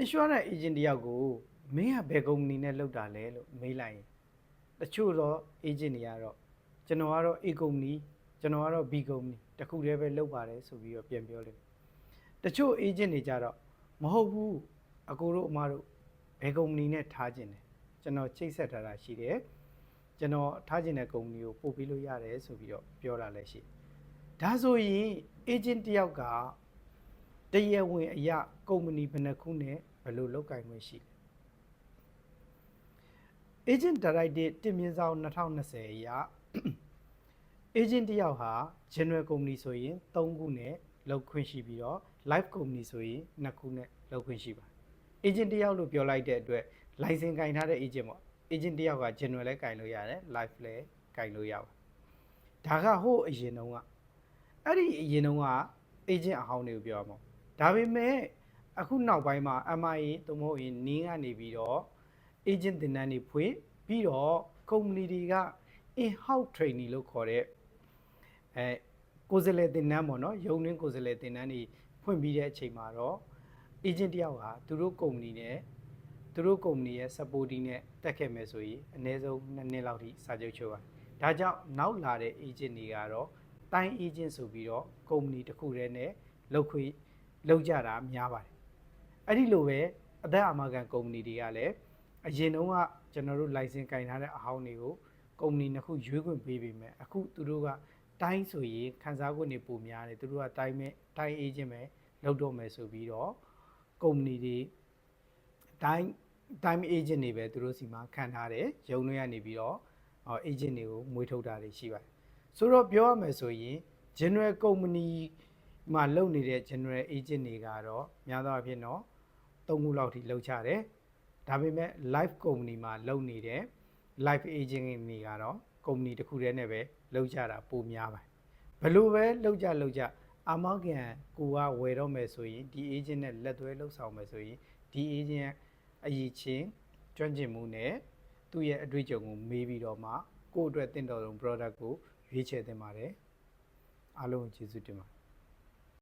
insurance agent တယောက်ကိုမင်းကဘယ်ကုမ္ပဏီနဲ့လုပ်တာလဲလို့မေးလိုက်ရင်တချို့တော့ agent တွေကတော့ကျွန်တော်ကတော့ A ကုမ္ပဏီကျွန်တော်ကတော့ B ကုမ္ပဏီတခုတည်းပဲလုပ်ပါတယ်ဆိုပြီးတော့ပြန်ပြောလိမ့်မယ်တချို့ agent တွေကြတော့မဟုတ်ဘူးအကိုတို့အမတို့ဘယ်ကုမ္ပဏီနဲ့ထားခြင်းလဲကျွန်တော်ချိတ်ဆက်ထားတာရှိတယ်ကျွန်တော်ထားခြင်းတဲ့ကုမ္ပဏီကိုပို့ပေးလို့ရတယ်ဆိုပြီးတော့ပြောတာလည်းရှိတယ်ဒါဆိုရင် agent တယောက်က တရားဝင်အရာကုမ္ပဏီဘယ်နှခုနဲ့ဘယ်လိုလုပ်ကိုင်ခွင့်ရှိလဲ agent directive တင်မြင့်ဆောင်2020အရာ agent တယောက်ဟာ general company ဆိုရင်3ခုနဲ့လုပ်ခွင့်ရှိပြီးတော့ live company ဆိုရင်2ခုနဲ့လုပ်ခွင့်ရှိပါတယ် agent တယောက်လို့ပြောလိုက်တဲ့အတွက် license ကင်ထားတဲ့ agent ပေါ့ agent တယောက်က general လည်းကင်လို့ရတယ် live လည်းကင်လို့ရပါတယ်ဒါကဟိုအရင်တုန်းကအဲ့ဒီအရင်တုန်းက agent အဟောင်းတွေကိုပြောရမှာ ဒါပေမဲ့အခုနောက်ပိုင်းမှာ MIA သို့မဟုတ်ရင်နင်းကနေပြီးတော့ agent တင်တန်းတွေဖွင့်ပြီးတော့ company တွေက in house training လို့ခေါ်တဲ့အဲကိုယ်စားလှယ်တင်တန်းပေါ့နော်ရုံတွင်းကိုယ်စားလှယ်တင်တန်းတွေဖွင့်ပြီးတဲ့အချိန်မှာတော့ agent တယောက်ဟာသူတို့ company နဲ့သူတို့ company ရဲ့ supporting နဲ့တက်ခဲ့မယ်ဆိုရင်အနည်းဆုံး2နှစ်လောက်ထိစာချုပ်ချုပ်ရတယ်ဒါကြောင့်နောက်လာတဲ့ agent တွေကတော့တိုင်း agent ဆိုပြီးတော့ company တစ်ခုတည်းနဲ့လုပ်ခွင့် လောက်ကြတာများပါတယ်အဲ့ဒီလိုပဲအသက်အာမခံကုမ္ပဏီတွေကလည်းအရင်တုန်းကကျွန်တော်တို့ license ကင်ထားတဲ့အဟောင်းတွေကိုကုမ္ပဏီနှစ်ခုရွေးခွင့်ပေးပြီးမယ်အခုသူတို့ကတိုင်းဆိုရင်ခန်းစားခွင့်တွေပိုများတယ်သူတို့ကတိုင်းမဲ့တိုင်း agent ပဲလုပ်တော့မယ်ဆိုပြီးတော့ကုမ္ပဏီတွေတိုင်းတိုင်း agent တွေပဲသူတို့စီမှာခံထားတယ်ရုံတွေကနေပြီးတော့အော် agent တွေကိုမွေးထုတ်တာတွေရှိပါတယ်ဆိုတော့ပြောရမယ်ဆိုရင် general company မှာလုပ်နေတဲ့ general agent တွေကတော့များသောအားဖြင့်တော့၃ခုလောက်ထိလုပ်ချတယ်ဒါပေမဲ့ live company မှာလုပ်နေတဲ့ live agent တွေကတော့ company တစ်ခုတည်းနဲ့ပဲလုပ်ကြတာပိုများပါတယ်ဘယ်လိုပဲလုပ်ကြလုပ်ကြအာမောကန်ကိုကဝယ်တော့မယ်ဆိုရင်ဒီ agent နဲ့လက်သွဲလုပ်ဆောင်မယ်ဆိုရင်ဒီ agent အရေးချင်းကျွမ်းကျင်မှုနဲ့သူ့ရဲ့အတွေ့အကြုံကိုမေးပြီးတော့မှကိုယ့်အတွက်တင့်တော်ဆုံး product ကိုရွေးချယ်သင့်ပါတယ်အားလုံးကိုကျေးဇူးတင်ပါတယ်